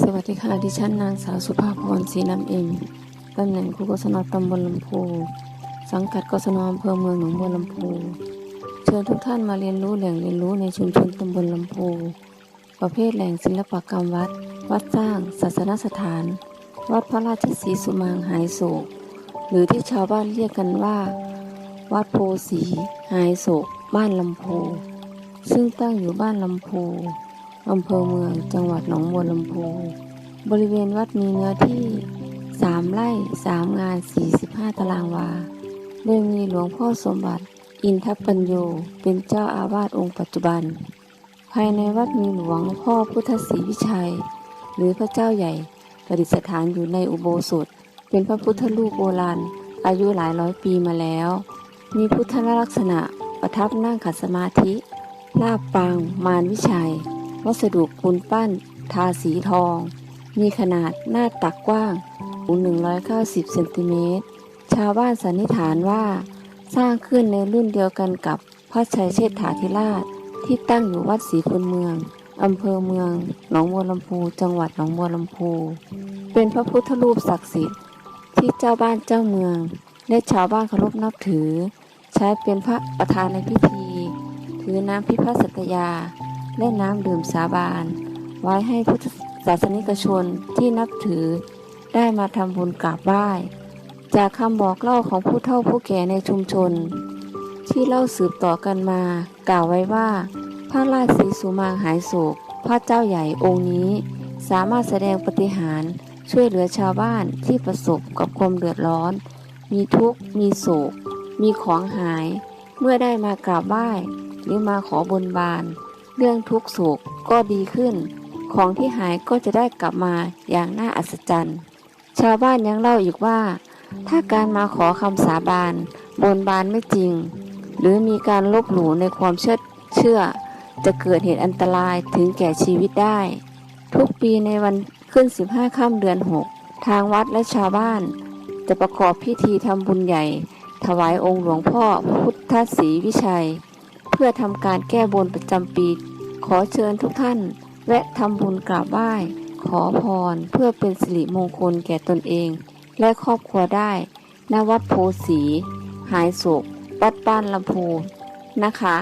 สวัสดีค่ะ ดิฉันนางสาวสุภาพรศรีน้ำเอ็มตำแหน่งครูกศนตำบลลำพู สังกัดกศนอำเภอเมืองหนองบัวลำพูเชิญทุกท่านมาเรียนรู้แหล่งเรียนรู้ในชุมชนตำบลลำพู ประเภทแหล่งศิลปกรรมวัด วัดสร้าง ศาสนสถาน วัดพระราชศรีสุมางหายโศก หรือที่ชาวบ้านเรียกกันว่า วัดโพสีหายโศก บ้านลำพู ซึ่งตั้งอยู่บ้านลำพู อำเภอเมือง จังหวัดหนองบัวลำพูบริเวณวัดมีเนื้อที่ 3ไร่3งาน 45 ตารางวา โดยมีหลวงพ่อสมบัติ อินทปัญโยเป็นเจ้าอาวาสองค์ปัจจุบัน ภายในวัดมีหลวงพ่อพุทธศรีวิชัย หรือพระเจ้าใหญ่ประดิษฐานอยู่ในอุโบสถ เป็นพระพุทธรูปโบราณ อายุหลายร้อยปีมาแล้ว มีพุทธลักษณะประทับนั่งขัดสมาธิลาบปางมารวิชัย วัสดุปูนปั้น ทาสีทอง มีขนาดหน้าตักกว้างสูง190เซนติเมตร ชาวบ้านสันนิษฐานว่า สร้างขึ้นในรุ่นเดียวกันกับพระชัยเชษฐาธิราช ที่ตั้งอยู่วัดศรีคุณเมืองอำเภอเมือง หนองบัวลำพู จังหวัดหนองบัวลำพู เป็นพระพุทธรูปศักดิ์สิทธิ์ ที่เจ้าบ้านเจ้าเมือง และชาวบ้านเคารพนับถือ ใช้เป็นพระประธานในพิธี ถือน้ำพิพาสัตยา และน้ำดื่มสาบาน ไว้ให้พุทธศาสนิกชนที่นับถือได้มาทำบุญกราบไหว้ จากคำบอกเล่าของผู้เฒ่าผู้แก่ในชุมชน ที่เล่าสืบต่อกันมา กล่าวไว้ว่า พระราชสีสุมางหายโศก พระเจ้าใหญ่องค์นี้ สามารถแสดงปฏิหารช่วยเหลือชาวบ้านที่ประสบกับความเดือดร้อน มีทุกข์ มีโศก มีของหาย เมื่อได้มากราบไหว้ หรือมาขอบนบาน เรื่องทุกข์โศกก็ดีขึ้น ของที่หายก็จะได้กลับมาอย่างน่าอัศจรรย์ ชาวบ้านยังเล่าอีกว่า ถ้าการมาขอคำสาบานบนบานไม่จริง หรือมีการลบหลู่ในความเชื่อเชื่อ จะเกิดเหตุอันตรายถึงแก่ชีวิตได้ ทุกปีในวันขึ้น 15ค่ำเดือน 6 ทางวัดและชาวบ้าน จะประกอบพิธีทำบุญใหญ่ ถวายองค์หลวงพ่อพุทธศรีวิชัย พื่อทำการแก้บนประจำปี ขอเชิญทุกท่านแวะทำบุญกราบไหว้ ขอพรเพื่อเป็นสิริมงคลแก่ตนเอง และครอบครัวได้นวัดโพสี หายโศกวัดบ้านลำพูนะคะ